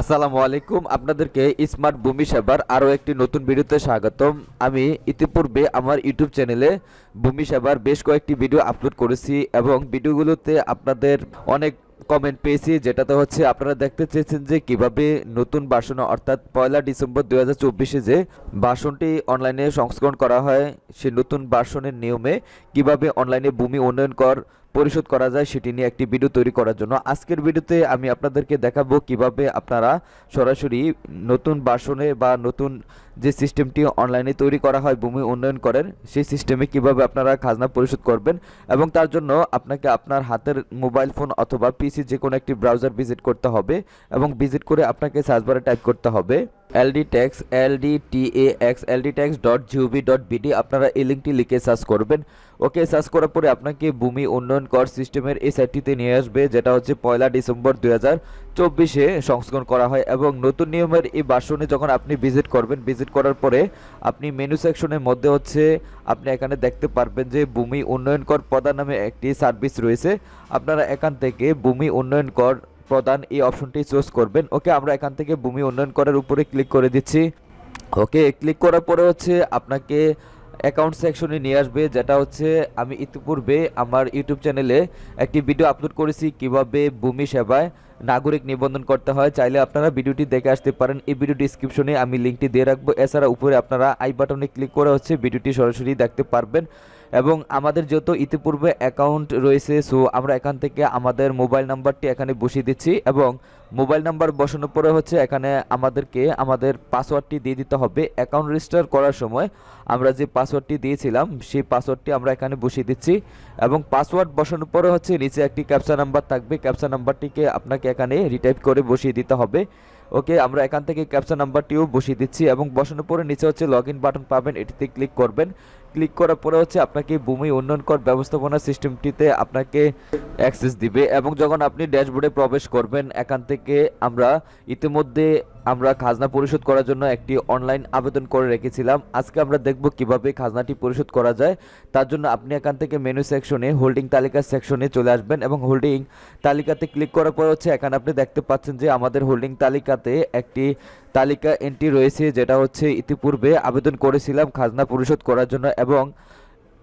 আসসালামু আলাইকুম, আপনাদেরকে স্মার্ট ভূমি সেবার আরও একটি নতুন ভিডিওতে স্বাগতম। আমি ইতিপূর্বে আমার ইউটিউব চ্যানেলে ভূমি সেবার বেশ কয়েকটি ভিডিও আপলোড করেছি এবং ভিডিওগুলোতে আপনাদের অনেক কমেন্ট পেয়েছি, যেটাতে হচ্ছে আপনারা দেখতে চেয়েছেন যে কীভাবে নতুন বাসন, অর্থাৎ পয়লা ডিসেম্বর দু হাজার যে বাসনটি অনলাইনে সংস্করণ করা হয়, সে নতুন বাসনের নিয়মে কীভাবে অনলাইনে ভূমি উন্নয়ন কর পরিশোধ করা যায়, সেটি নিয়ে একটি ভিডিও তৈরি করার জন্য। আজকের ভিডিওতে আমি আপনাদেরকে দেখাবো কীভাবে আপনারা সরাসরি নতুন বাসনে বা নতুন যে সিস্টেমটি অনলাইনে তৈরি করা হয়, ভূমি উন্নয়ন করেন, সেই সিস্টেমে কীভাবে আপনারা খাজনা পরিশোধ করবেন এবং তার জন্য আপনাকে আপনার হাতের মোবাইল ফোন অথবা পিসি যে কোনো একটি ব্রাউজার ভিজিট করতে হবে এবং ভিজিট করে আপনাকে সার্চ বারে টাইপ করতে হবে। LD tax LD T A X LD tax dot GOV dot BD আপনারা এই লিঙ্কটি লিখে সার্চ করবেন। ওকে সার্চ করার পরে আপনাকে ভূমি উন্নয়ন কর সিস্টেমের এই সাইটটিতে নিয়ে আসবে, যেটা হচ্ছে পয়লা ডিসেম্বর দুই হাজার চব্বিশে সংস্করণ করা হয় এবং নতুন নিয়মের এই বাসনে যখন আপনি ভিজিট করবেন ভিজিট করার পরে আপনি মেনু সেকশনের মধ্যে হচ্ছে আপনি এখানে দেখতে পারবেন যে ভূমি উন্নয়ন কর প্রদান নামে একটি সার্ভিস রয়েছে। আপনারা এখান থেকে ভূমি উন্নয়ন কর প্রদান এই অপশনটি চুজ করবেন। ওকে, আমরা এখান থেকে ভূমি উন্নয়ন করার উপরে ক্লিক করে দিচ্ছি। ওকে, ক্লিক করার পরে হচ্ছে আপনাকে অ্যাকাউন্ট সেকশনে নিয়ে আসবে, যেটা হচ্ছে আমি ইতিপূর্বে আমার ইউটিউব চ্যানেলে একটি ভিডিও আপলোড করেছি, কীভাবে ভূমি সেবায় নাগরিক নিবন্ধন করতে হয়। চাইলে আপনারা ভিডিওটি দেখে আসতে পারেন। এই ভিডিও ডিসক্রিপশনে আমি লিঙ্কটি দিয়ে রাখব। এছাড়া উপরে আপনারা আই বাটনে ক্লিক করে হচ্ছে ভিডিওটি সরাসরি দেখতে পারবেন। এবং আমাদের যেহেতু ইতিপূর্বে অ্যাকাউন্ট রয়েছে সো আমরা এখান থেকে আমাদের মোবাইল নাম্বারটি এখানে বসিয়ে দিচ্ছি এবং মোবাইল নাম্বার বসানোর পরে হচ্ছে এখানে আমাদেরকে আমাদের পাসওয়ার্ডটি দিয়ে দিতে হবে। অ্যাকাউন্ট রেজিস্টার করার সময় আমরা যে পাসওয়ার্ডটি দিয়েছিলাম, সেই পাসওয়ার্ডটি আমরা এখানে বসিয়ে দিচ্ছি এবং পাসওয়ার্ড বসানোর পরে হচ্ছে নিচে একটি ক্যাপচা নাম্বার থাকবে। ক্যাপচা নাম্বারটিকে আপনাকে এখানে রিটাইপ করে বসিয়ে দিতে হবে। ওকে আমরা এখান থেকে ক্যাপচা নাম্বারটিও বসিয়ে দিচ্ছি এবং বসানোর পরে নিচে হচ্ছে লগ বাটন পাবেন, এটিতে ক্লিক করবেন। ক্লিক করার পরে হচ্ছে আপনাকে ভূমি উন্নয়ন কর ব্যবস্থাপনা সিস্টেমটিতে আপনাকে অ্যাক্সেস দিবে এবং যখন আপনি ড্যাশবোর্ডে প্রবেশ করবেন, এখান থেকে আমরা ইতিমধ্যে আমরা খাজনা পরিশোধ করার জন্য একটি অনলাইন আবেদন করে রেখেছিলাম। আজকে আমরা দেখব কীভাবে খাজনাটি পরিশোধ করা যায়। তার জন্য আপনি এখান থেকে মেনু সেকশনে হোল্ডিং তালিকা সেকশনে চলে আসবেন এবং হোল্ডিং তালিকাতে ক্লিক করার পর হচ্ছে এখানে আপনি দেখতে পাচ্ছেন যে আমাদের হোল্ডিং তালিকাতে একটি তালিকা এন্ট্রি রয়েছে, যেটা হচ্ছে ইতিপূর্বে আবেদন করেছিলাম খাজনা পরিশোধ করার জন্য এবং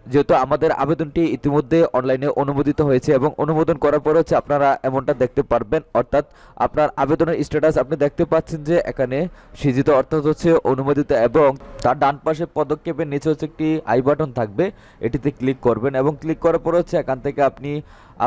যেহেতু আমাদের আবেদনটি ইতিমধ্যে অনলাইনে অনুমোদিত হয়েছে এবং অনুমোদন করার পর হচ্ছে আপনারা এমনটা দেখতে পারবেন। অর্থাৎ আপনার আবেদনের স্ট্যাটাস আপনি দেখতে পাচ্ছেন যে এখানে সৃজিত অর্থাৎ হচ্ছে অনুমোদিত এবং তার ডান পাশে পদক্ষেপের নিচে হচ্ছে একটি আই বাটন থাকবে, এটিতে ক্লিক করবেন এবং ক্লিক করার পর হচ্ছে এখান থেকে আপনি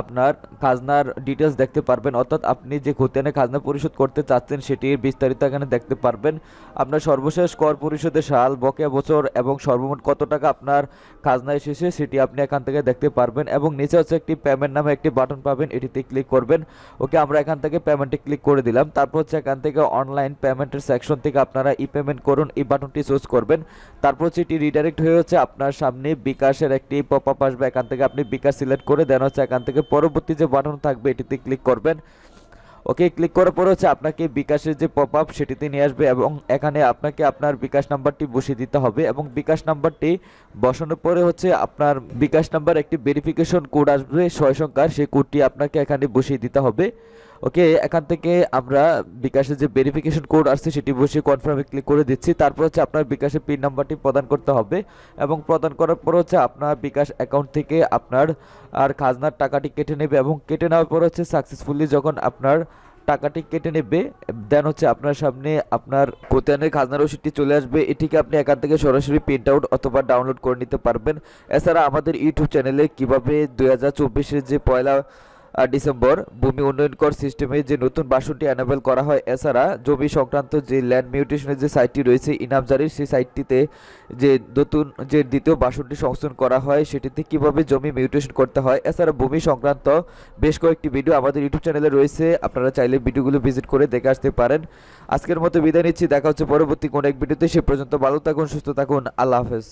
আপনার খাজনার ডিটেলস দেখতে পারবেন। অর্থাৎ আপনি যে খতিয়ানে খাজনা পরিশোধ করতে চাচ্ছেন সেটির বিস্তারিত এখানে দেখতে পারবেন। আপনার সর্বশেষ কর পরিশোধের সাল, বকেয়া বছর এবং সর্বমোট কত টাকা আপনার খাজনা এসেছে সেটি আপনি এখান থেকে দেখতে পারবেন এবং নিচে হচ্ছে একটি পেমেন্ট নামে একটি বাটন পাবেন, এটিতে ক্লিক করবেন। ওকে, আমরা এখান থেকে পেমেন্টে ক্লিক করে দিলাম। তারপর হচ্ছে এখান থেকে অনলাইন পেমেন্টের সেকশন থেকে আপনারা ই পেমেন্ট করুন। এই বাটনটি চুজ করবেন। তারপর এটি রিডাইরেক্ট হয়ে হচ্ছে আপনার সামনে বিকাশের একটি পপ আপ আসবে। এখান থেকে আপনি বিকাশ সিলেক্ট করে দেন হচ্ছে এখান থেকে পরবর্তী যে বাটন থাকবে এটিতে ক্লিক করবেন। ওকে ক্লিক করার পর হচ্ছে আপনাকে বিকাশের যে পপ আপ সেটিতে নিয়ে আসবে এবং এখানে আপনাকে আপনার বিকাশ নাম্বারটি বসিয়ে দিতে হবে এবং বিকাশ নাম্বারটি বসানোর পরে হচ্ছে আপনার বিকাশ নাম্বার একটি ভেরিফিকেশন কোড আসবে, ছয় সংখ্যার। সেই কোডটি আপনাকে এখানে বসিয়ে দিতে হবে। ওকে এখান থেকে আমরা বিকাশের যে ভেরিফিকেশন কোড আসছে সেটি বসিয়ে কনফার্মে ক্লিক করে দিচ্ছি। তারপর হচ্ছে আপনার বিকাশের পিন নাম্বারটি প্রদান করতে হবে এবং প্রদান করার পর হচ্ছে আপনার বিকাশ অ্যাকাউন্ট থেকে আপনার আর খাজনার টাকাটি কেটে নেবে এবং কেটে নেওয়ার পর হচ্ছে সাকসেসফুলি যখন আপনার টাকাটি কেটে নেবে দেন হচ্ছে আপনার সামনে আপনার কোতিয়ানের খাজনা রসিদটি চলে আসবে। এটিকে আপনি এখান থেকে সরাসরি প্রিন্ট আউট অথবা ডাউনলোড করে নিতে পারবেন। এছাড়া আমাদের ইউটিউব চ্যানেলে কীভাবে দুই হাজার যে পয়লা ডিসেম্বর। ভূমি উন্নয়ন কর সিস্টেমে যে নতুন বাসনটি অ্যানেবল করা হয়, এছাড়া জমি সংক্রান্ত যে ল্যান্ড মিউটেশনের যে সাইটটি রয়েছে ইনামজারির সেই সাইটটিতে যে নতুন, যে দ্বিতীয় বাসনটি সংশোধন করা হয়, সেটিতে কীভাবে জমি মিউটেশন করতে হয়, এছাড়া ভূমি সংক্রান্ত বেশ কয়েকটি ভিডিও আমাদের ইউটিউব চ্যানেলে রয়েছে, আপনারা চাইলে ভিডিওগুলো ভিজিট করে দেখে আসতে পারেন। আজকের মতো বিদায় নিচ্ছি, দেখা হচ্ছে পরবর্তী কোনো এক ভিডিওতে সে পর্যন্ত ভালো থাকুন, সুস্থ থাকুন, আল্লাহ হাফেজ।